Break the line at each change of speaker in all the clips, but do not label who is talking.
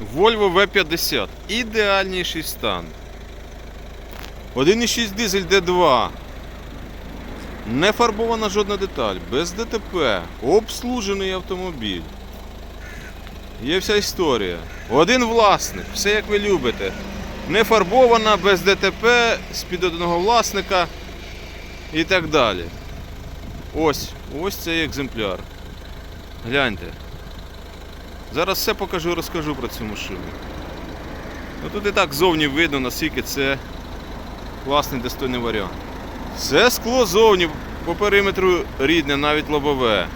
Volvo V50. Ідеальніший стан. 1,6 дизель D2. Не фарбована жодна деталь, без ДТП, обслужений автомобіль. Є вся історія. Один власник, все як ви любите. Не фарбована, без ДТП, з-під одного власника і так далі. Ось, ось цей екземпляр. Гляньте. Зараз все покажу, розкажу про цю машину. Ну тут і так зовні видно, наскільки це класний достойний варіант. Це скло зовні по периметру рідне, навіть лобове.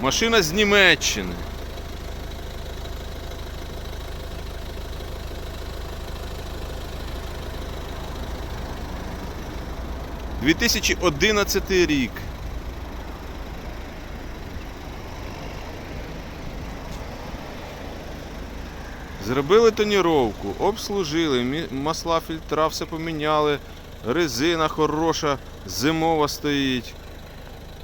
Машина з Німеччини. – 2011 рік. Зробили тоніровку, обслужили, масла фільтра, все поміняли, резина хороша, зимова стоїть.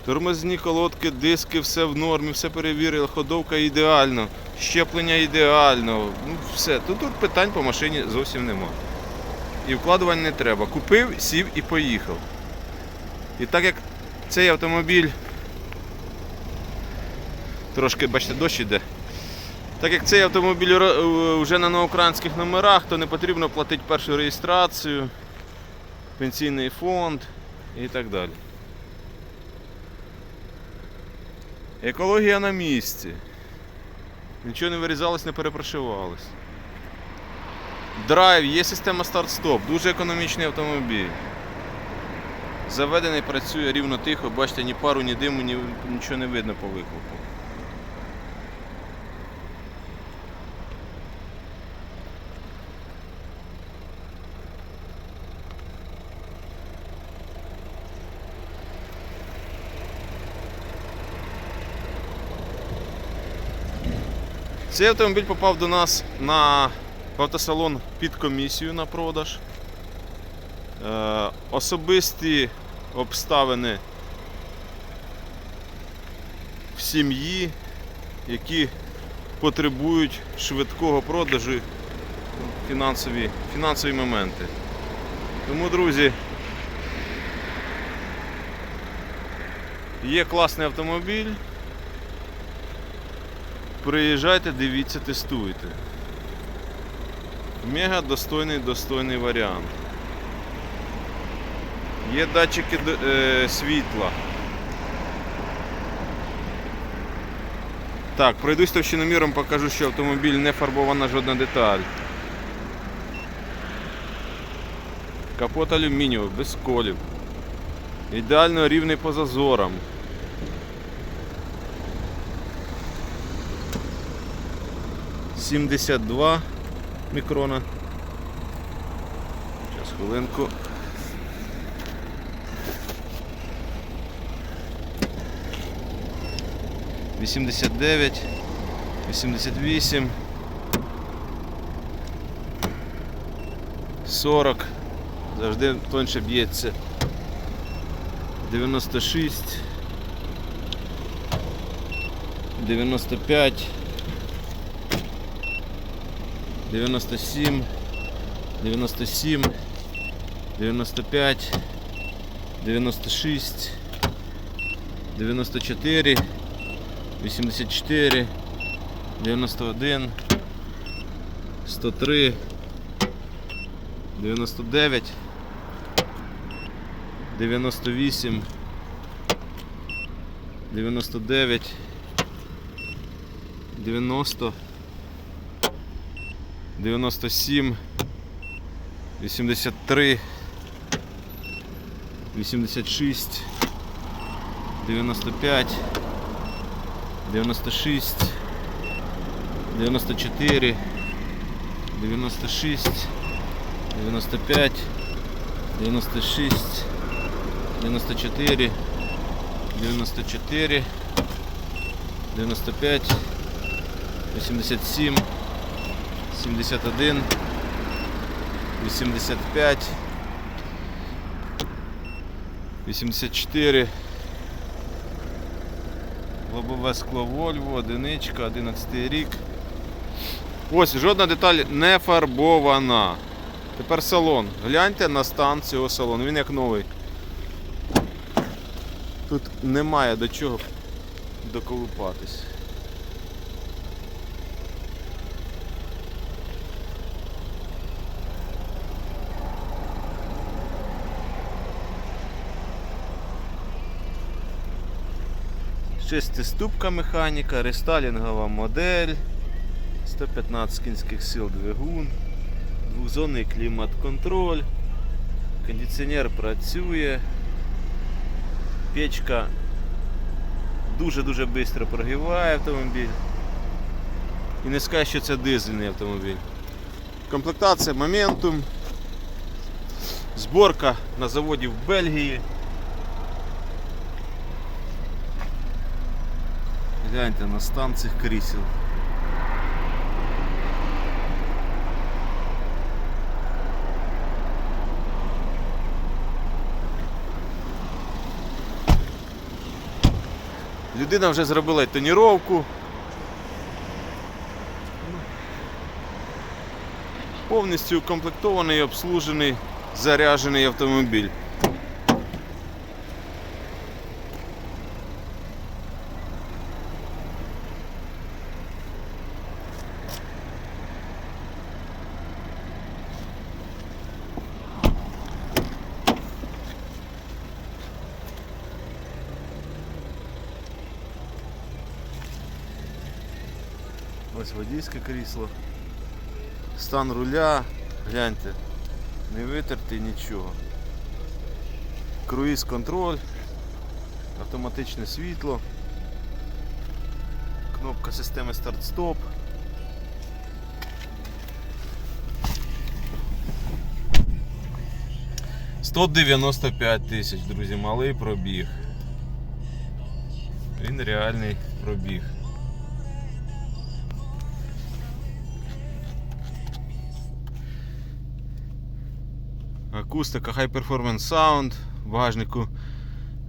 Тормозні колодки, диски, все в нормі, все перевірили, ходовка ідеально, щеплення ідеально. Ну, все. Тут, тут питань по машині зовсім нема. І вкладувань не треба. Купив, сів і поїхав. І так як цей автомобіль трошки, бачите, дощ іде. Так як цей автомобіль вже на новоукраїнських номерах, то не потрібно платити першу реєстрацію, пенсійний фонд і так далі. Екологія на місці. Нічого не вирізалось, не перепрошивалось. Драйв, є система старт-стоп, дуже економічний автомобіль. Заведений, працює рівно тихо, бачите, ні пару, ні диму, ні, нічого не видно по виклику. Цей автомобіль попав до нас на автосалон під комісію на продаж. Е, особисті обставини в сім'ї, які потребують швидкого продажу фінансові, фінансові моменти. Тому, друзі, є класний автомобіль. Приїжджайте, дивіться, тестуйте. Мега достойний, достойний варіант. Є датчики е, світла. Так, пройдусь товщиноміром, покажу, що автомобіль не фарбована жодна деталь. Капот алюмінієвий, без колів. Ідеально рівний по зазорам. Сімдесят два мікрона. Зараз хвилинку. Вісімдесят дев'ять, вісімдесят вісім, сорок. Завжди тоньше б'ється. 96, 95, 97, 97, 95, 96, 94, 84, 91, 103, 99, 98, 99, 90, 97, 83, 86, 95, 96, 94, 96, 95, 96, 94, 94, 95, 87, 71, 85, 84, лобове скло Volvo, одиничка, 11 рік. Ось жодна деталь не фарбована. Тепер салон. Гляньте на стан цього салону. Він як новий. Тут немає до чого доколупатись. Шестиступка механіка, рестайлінгова модель, 115 кінських сил двигун, двохзонний клімат-контроль, кондиціонер працює, печка дуже-дуже швидко прогріває автомобіль. І не скажеш, що це дизельний автомобіль. Комплектація Momentum. Зборка на заводі в Бельгії. Гляньте на стан цих крісел. Людина вже зробила тоніровку. Повністю укомплектований, обслужений, заряджений автомобіль. Ось водійське крісло. Стан руля, гляньте, не витертий нічого. Круїз контроль, автоматичне світло, кнопка системи старт-стоп. Сто дев'яносто п'ять тисяч, друзі, малий пробіг. Він реальний пробіг. Акустика High Performance Sound, в багажнику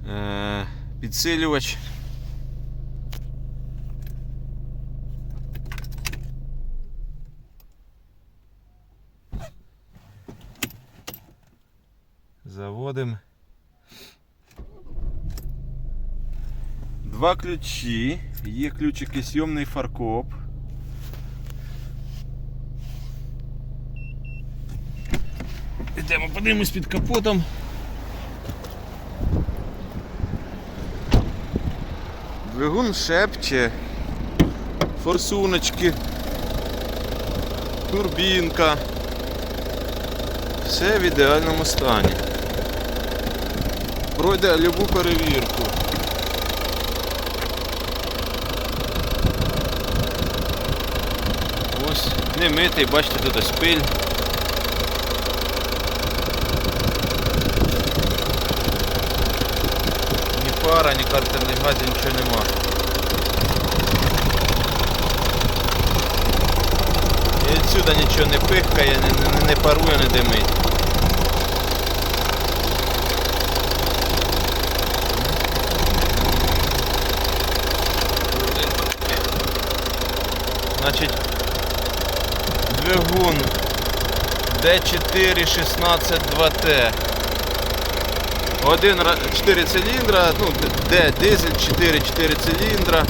е- підсилювач. Заводимо. Два ключі. Є ключики сйомний фаркоп. Йдемо, подивимось під капотом. Двигун шепче, форсуночки, турбінка. Все в ідеальному стані. Пройде любу перевірку. Ось не митий, бачите, тут ось пиль. Ні пара, ні картерних газів, нічого нема. І відсюди нічого не пихкає, не, не, не парує, не димить. Значить, двигун D4 16 2T. Один 4 циліндра, ну, Д дизель 4 4 циліндра,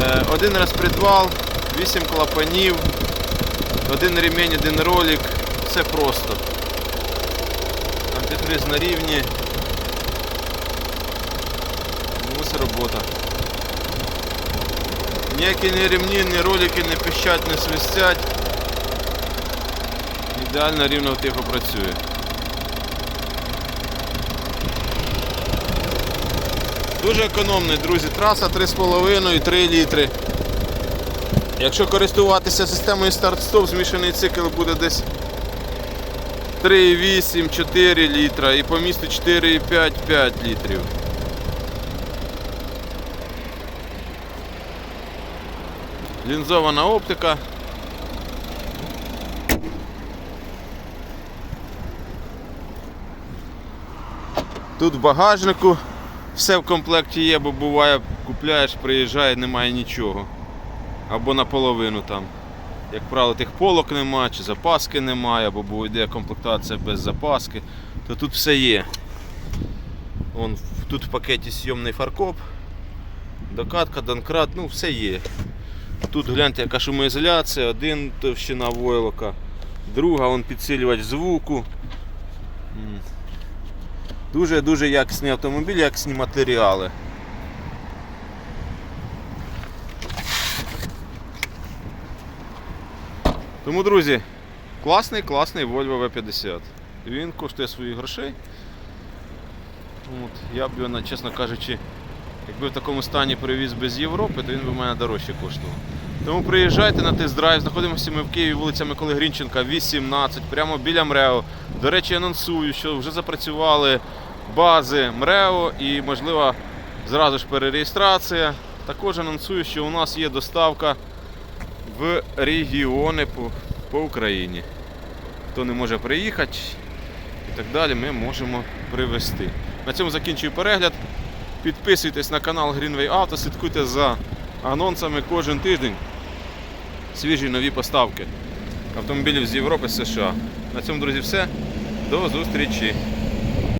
Е, один розпредвал, 8 клапанів, один ремінь, один ролик, все просто. Антифриз на рівні. Ну, Ось робота. Ніякі ні ремні, ні ролики не пищать, не свистять. Ідеально рівно тихо працює. Дуже економний, друзі. Траса 3,5-3 літри. Якщо користуватися системою старт-стоп, змішаний цикл буде десь 3,8-4 літра і по місту 4,5-5 літрів. Лінзована оптика. Тут в багажнику все в комплекті є, бо буває, купляєш, приїжджає, немає нічого. Або наполовину там. як правило, тих полок немає, чи запаски немає, або бо йде комплектація без запаски, то тут все є. Вон, тут в пакеті сйомний фаркоп, докатка, донкрат, ну все є. Тут гляньте, яка шумоізоляція, один товщина войлока, друга вон підсилювач звуку. Дуже-дуже якісний автомобіль, якісні матеріали. Тому, друзі, класний, класний Volvo V50. Він коштує своїх грошей. От, я б його, чесно кажучи, якби в такому стані привіз без Європи, то він би в мене дорожче коштував. Тому приїжджайте на тест-драйв, знаходимося ми в Києві, вулиця Миколи Грінченка, 18, прямо біля МРЕО. До речі, анонсую, що вже запрацювали бази МРЕО і, можливо, зразу ж перереєстрація. Також анонсую, що у нас є доставка в регіони по, по Україні. Хто не може приїхати і так далі, ми можемо привезти. На цьому закінчую перегляд. Підписуйтесь на канал Greenway Auto, слідкуйте за анонсами кожен тиждень. Свіжі нові поставки автомобілів з Європи США. На цьому, друзі, все. До зустрічі!